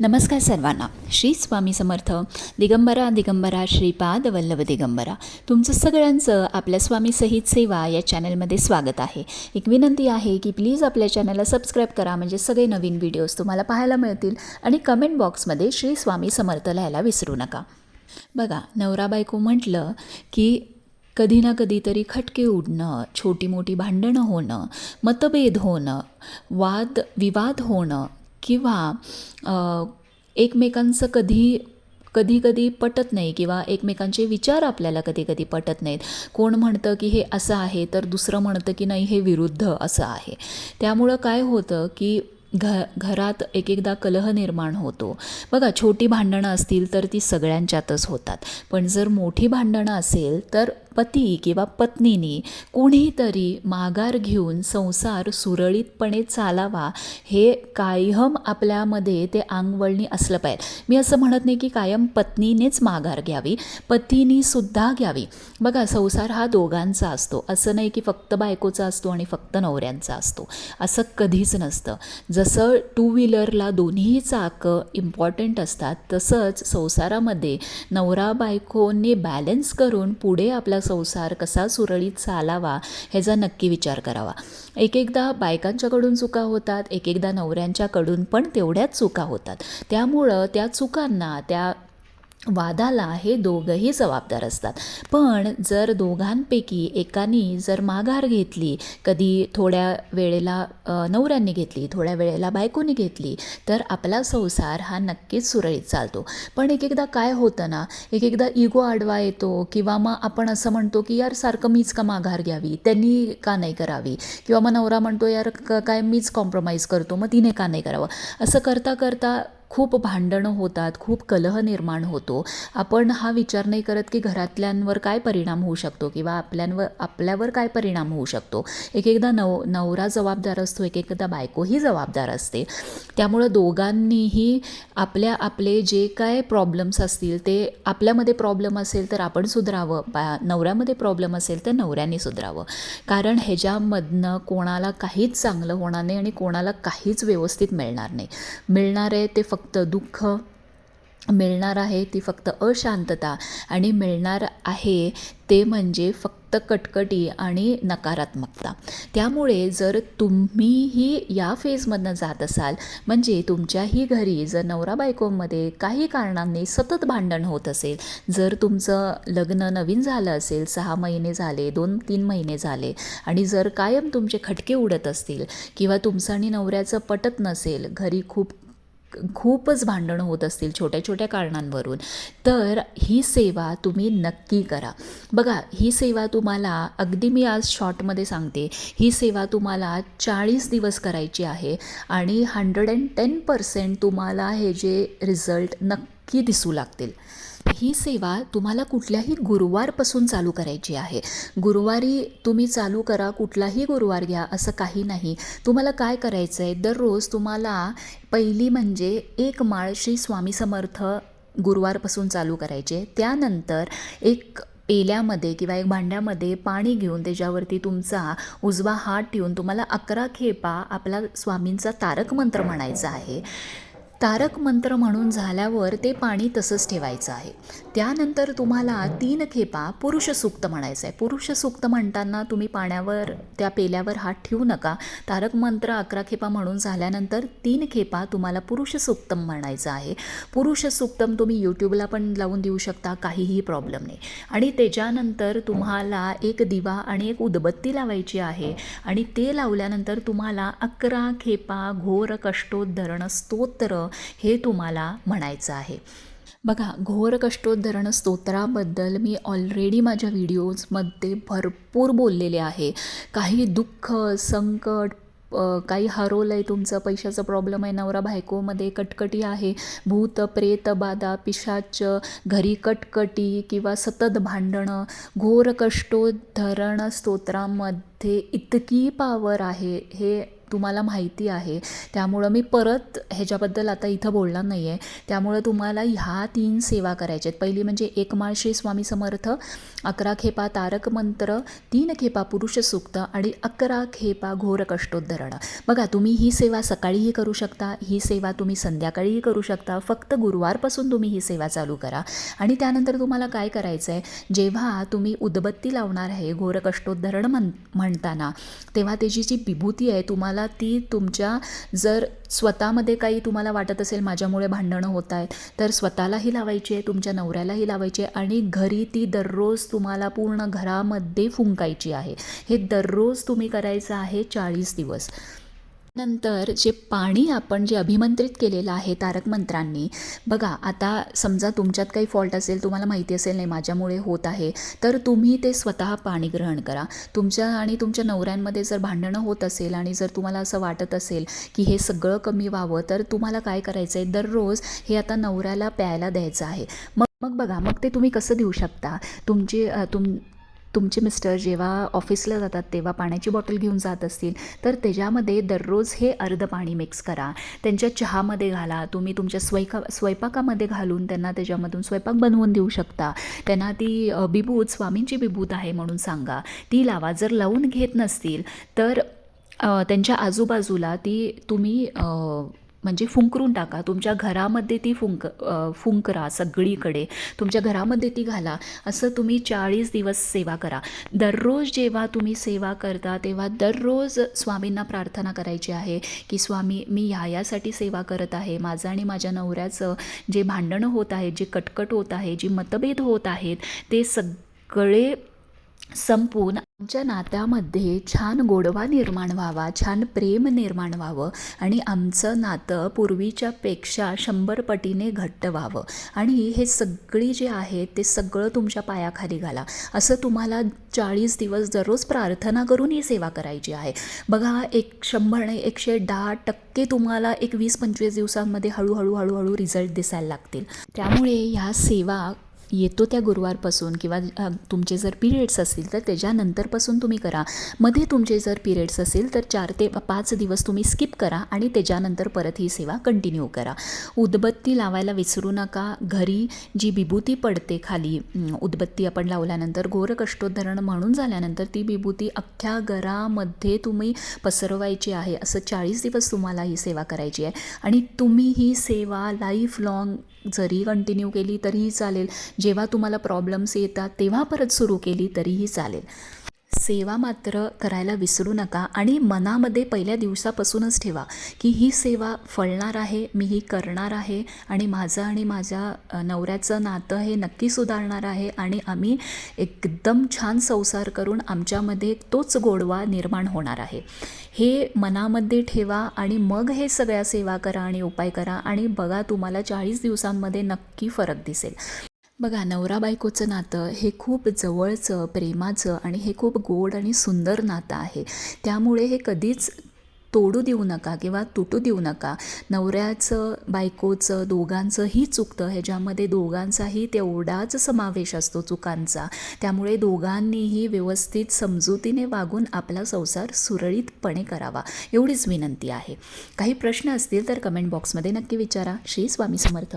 नमस्कार सर्वांना. श्री स्वामी समर्थ दिगंबरा दिगंबरा श्रीपाद वल्लभ दिगंबरा. तुमचं सगळ्यांचं आपल्या स्वामी सहित सेवा या चॅनलमध्ये स्वागत आहे. एक विनंती आहे की प्लीज आपल्या चॅनलला सबस्क्राईब करा म्हणजे सगळे नवीन व्हिडिओज तुम्हाला पाहायला मिळतील आणि कमेंट बॉक्समध्ये श्री स्वामी समर्थ लिहायला विसरू नका. बघा नवरा बायको म्हटलं की कधी ना कधीतरी खटके उडणं छोटी मोठी भांडणं होणं मतभेद होणं वाद विवाद होणं किंवा एकमेकांचं कधी कधी कधी पटत नाही किंवा एकमेकांचे विचार आपल्याला कधी कधी पटत नाहीत. कोण म्हणतं की हे असं आहे तर दुसरं म्हणतं की नाही हे विरुद्ध असं आहे. त्यामुळं काय होतं की घ घरात एक एकदा कलह निर्माण होतो. बघा छोटी भांडणं असतील तर ती सगळ्यांच्यातच होतात. पण जर मोठी भांडणं असेल तर पती किंवा पत्नीनी कुणीतरी माघार घेऊन संसार सुरळीतपणे चालावा हे कायम आपल्यामध्ये ते अंगवळणी असलं पाहिजे. मी असं म्हणत नाही की कायम पत्नीनेच माघार घ्यावी पतीनी सुद्धा घ्यावी. बघा संसार हा दोघांचा असतो. असं नाही की फक्त बायकोचा असतो आणि फक्त नवऱ्यांचा असतो. असं कधीच नसतं. जसं टू व्हीलरला दोन्ही चाकं इम्पॉर्टंट असतात तसंच संसारामध्ये नवरा बायकोने बॅलन्स करून पुढे आपला संसार कसा सुरळीत चालावा ह्याचा नक्की विचार करावा. एक एकदा बायकांच्याकडून चुका होतात एक एकदा नवऱ्यांच्याकडून पण तेवढ्याच चुका होतात. त्यामुळं त्या चुकांना त्या वादाला हे दोघंही जबाबदार असतात. पण जर दोघांपैकी एकानी जर माघार घेतली कधी थोड्या वेळेला नवऱ्यांनी घेतली थोड्या वेळेला बायकोनी घेतली तर आपला संसार हा नक्कीच सुरळीत चालतो. पण एक एकदा काय होतं ना एक एकदा इगो आडवा येतो किंवा मग आपण असं म्हणतो की यार सारखं मीच का माघार घ्यावी त्यांनी का नाही करावी? किंवा मग नवरा म्हणतो यार क- काय मीच कॉम्प्रोमाइज करतो मग तिने का नाही करावं? असं करता करता खूप भांडणं होतात खूप कलह निर्माण होतो. आपण हा विचार नाही करत की घरातल्यांवर काय परिणाम होऊ शकतो किंवा आपल्यांवर आपल्यावर काय परिणाम होऊ शकतो. एक एकदा नव नवरा जबाबदार असतो एक एकदा बायकोही जबाबदार असते. त्यामुळं दोघांनीही आपल्या आपले जे काय प्रॉब्लेम्स असतील ते आपल्यामध्ये प्रॉब्लेम असेल तर आपण सुधरावं बा नवऱ्यामध्ये प्रॉब्लेम असेल तर नवऱ्याने सुधरावं. कारण ह्याच्यामधनं कोणाला काहीच चांगलं होणार नाही आणि कोणाला काहीच व्यवस्थित मिळणार नाही. मिळणार आहे ते फक्त फक्त दुःख मिळणार आहे ती फक्त अशांतता आणि मिळणार आहे ते म्हणजे फक्त कटकटी आणि नकारात्मकता. त्यामुळे जर तुम्हीही या फेजमधनं जात असाल म्हणजे तुमच्याही घरी जर नवरा बायकोमध्ये काही कारणांनी सतत भांडण होत असेल जर तुमचं लग्न नवीन झालं असेल सहा महिने झाले दोन तीन महिने झाले आणि जर कायम तुमचे खटके उडत असतील किंवा तुमचं आणि नवऱ्याचं पटत नसेल घरी खूप खूपच भांडणं होत असतील छोट्या छोट्या कारणांवरून तर ही सेवा तुम्ही नक्की करा. बघा ही सेवा तुम्हाला अगदी मी आज शॉर्टमध्ये सांगते ही सेवा तुम्हाला चाळीस दिवस करायची आहे आणि हंड्रेड अँड टेन पर्सेंट तुम्हाला हे जे रिझल्ट नक्की दिसू लागतील. ही सेवा तुम्हाला कुठल्याही गुरुवारपासून चालू करायची आहे. गुरुवारी तुम्ही चालू करा कुठलाही गुरुवार घ्या असं काही नाही. तुम्हाला काय करायचं आहे दररोज तुम्हाला पहिली म्हणजे एक माळ श्री स्वामी समर्थ गुरुवारपासून चालू करायचे. त्यानंतर एक पेल्यामध्ये किंवा एक भांड्यामध्ये पाणी घेऊन त्याच्यावरती तुमचा उजवा हात ठेवून तुम्हाला अकरा खेपा आपला स्वामींचा तारक मंत्र म्हणायचा आहे. तारक मंत्र म्हणून झाल्यावर ते पाणी तसंच ठेवायचं आहे. त्यानंतर तुम्हाला तीन खेपा पुरुष सुक्त म्हणायचं आहे पुरुष सुक्त म्हणताना तुम्ही पाण्यावर त्या पेल्यावर हात ठेवू नका. तारक मंत्र अकरा खेपा म्हणून झाल्यानंतर तीन खेपा तुम्हाला पुरुष सुक्तम म्हणायचं आहे. पुरुष सुक्तम तुम्ही यूट्यूबला पण लावून देऊ शकता काहीही प्रॉब्लेम नाही. आणि त्याच्यानंतर तुम्हाला एक दिवा आणि एक उदबत्ती लावायची आहे. आणि ते लावल्यानंतर तुम्हाला अकरा खेपा घोर कष्टोद्धरण स्तोत्र हे तुम्हाला म्हणायचं आहे. बघा घोर कष्टोद्धरण स्तोत्राबद्दल मी ऑलरेडी माझ्या व्हिडिओजमध्ये भरपूर बोललेले आहे. काही दुःख संकट काही हरवलं आहे तुमचं पैशाचा प्रॉब्लेम आहे नवरा बायकोमध्ये कटकटी आहे. भूत प्रेत बाधा पिशाच घरी कटकटी किंवा सतत भांडणं. घोर कष्टोद्धरण स्तोत्रामध्ये इतकी पावर आहे. हे तुम्हाला माहिती आहे. त्यामुळं मी परत ह्याच्याबद्दल आता इथं बोलणार नाही आहे त्यामुळं तुम्हाला ह्या तीन सेवा करायच्या आहेत. पहिली म्हणजे एक श्री स्वामी समर्थ अकरा खेपा तारक मंत्र तीन खेपा पुरुष सुक्त आणि अकरा खेपा घोर कष्टोद्धरण. बघा तुम्ही ही सेवा सकाळीही करू शकता ही सेवा तुम्ही संध्याकाळीही करू शकता फक्त गुरुवारपासून तुम्ही ही सेवा चालू करा. आणि त्यानंतर तुम्हाला काय करायचं आहे जेव्हा तुम्ही उदबत्ती लावणार आहे घोर कष्टोद्धरण म्हण म्हणताना तेव्हा त्याची जी विभूती आहे तुम्हाला ती तुमच्या जर स्वतःमध्ये काही तुम्हाला वाटत असेल माझ्यामुळे भांडणं होत आहेत तर स्वतःलाही लावायची आहे तुमच्या नवऱ्यालाही लावायची आहे आणि घरी ती दररोज तुम्हाला पूर्ण घरामध्ये फुंकायची आहे. हे दररोज तुम्ही करायचं आहे चाळीस दिवस. नंतर जे पाणी आपण जे अभिमंत्रित केलेलं आहे तारक मंत्रांनी बघा आता समजा तुमच्यात काही फॉल्ट असेल तुम्हाला माहिती असेल नाही माझ्यामुळे होत आहे तर तुम्ही ते स्वतः पाणी ग्रहण करा. तुमच्या आणि तुमच्या नवऱ्यांमध्ये जर भांडणं होत असेल आणि जर तुम्हाला असं वाटत असेल की हे सगळं कमी व्हावं तर तुम्हाला काय करायचं आहे? दररोज हे आता नवऱ्याला प्यायला द्यायचं आहे. मग मग बघा मग ते तुम्ही कसं देऊ शकता? तुमची तुम तुमचे मिस्टर जेव्हा ऑफिसला जातात तेव्हा पाण्याची बॉटल घेऊन जात असतील तर त्याच्यामध्ये दररोज हे अर्ध पाणी मिक्स करा. त्यांच्या चहामध्ये घाला तुम्ही तुमच्या स्वयंका स्वयंपाकामध्ये घालून त्यांना त्याच्यामधून स्वयंपाक बनवून देऊ शकता. त्यांना ती बिभूत स्वामींची बिभूत आहे म्हणून सांगा. ती लावा जर लावून घेत नसतील तर त्यांच्या आजूबाजूला ती तुम्ही म्हणजे फुंकरून टाका. तुमच्या घरामध्ये ती फुंक फुंकरा सगळीकडे. तुमच्या घरामध्ये ती घाला. असं तुम्ही चाळीस दिवस सेवा करा. दररोज जेव्हा तुम्ही सेवा करता तेव्हा दररोज स्वामींना प्रार्थना करायची आहे की स्वामी मी ह्या यासाठी सेवा करत आहे. माझं आणि माझ्या नवऱ्याचं जे भांडणं होत आहेत जे कटकट होत आहे जी मतभेद होत आहेत ते सगळे संपून आमच्या नात्यामध्ये छान गोडवा निर्माण व्हावा छान प्रेम निर्माण व्हावं आणि आमचं नातं पूर्वीच्यापेक्षा शंभर पटीने घट्ट व्हावं. आणि हे सगळी जे आहे ते सगळं तुमच्या पायाखाली घाला. असं तुम्हाला चाळीस दिवस दररोज प्रार्थना करून ही सेवा करायची आहे. बघा एक शंभर नाही एकशे दहा टक्के तुम्हाला एक वीस पंचवीस दिवसांमध्ये हळूहळू हळूहळू रिझल्ट दिसायला लागतील. त्यामुळे ह्या सेवा येतो त्या गुरुवारपासून किंवा तुमचे जर पिरियड्स असतील तर त्याच्यानंतरपासून तुम्ही करा. मध्ये तुमचे जर पिरियड्स असेल तर चार ते पाच दिवस तुम्ही स्किप करा आणि त्याच्यानंतर परत ही सेवा कंटिन्यू करा. उदबत्ती लावायला विसरू नका. घरी जी विभूती पडते खाली उदबत्ती आपण लावल्यानंतर घोर कष्टोद्धरण म्हणून झाल्यानंतर ती विभूती अख्ख्या घरामध्ये तुम्ही पसरवायची आहे. असं चाळीस दिवस तुम्हाला ही सेवा करायची आहे. आणि तुम्ही ही सेवा लाईफ लाँग जरी कंटिन्यू केली तरीही चालेल. जेव्हा तुम्हाला प्रॉब्लेम्स येतात तेव्हा परत सुरू केली तरीही चालेल. सेवा मात्र करायला विसरू नका आणि मनामध्ये पहिल्या दिवसापासूनच ठेवा की ही सेवा फळणार आहे मी ही करणार आहे आणि माझं आणि माझ्या नवऱ्याचं नातं हे नक्की सुधारणार आहे आणि आम्ही एकदम छान संसार करून आमच्यामध्ये तोच गोडवा निर्माण होणार आहे. हे मनामध्ये ठेवा आणि मग हे सगळ्या सेवा करा आणि उपाय करा आणि बघा तुम्हाला चाळीस दिवसांमध्ये नक्की फरक दिसेल. बघा नवरा बायकोचं नातं हे खूप जवळचं प्रेमाचं आणि हे खूप गोड आणि सुंदर नातं आहे. त्यामुळे हे कधीच तोडू देऊ नका किंवा तुटू देऊ नका. नवऱ्याचं बायकोचं दोघांचंही चुकतं. ह्याच्यामध्ये दोघांचाही तेवढाच समावेश असतो चुकांचा. त्यामुळे दोघांनीही व्यवस्थित समजुतीने वागून आपला संसार सुरळीतपणे करावा. एवढीच विनंती आहे. काही प्रश्न असतील तर कमेंट बॉक्समध्ये नक्की विचारा. श्री स्वामी समर्थ.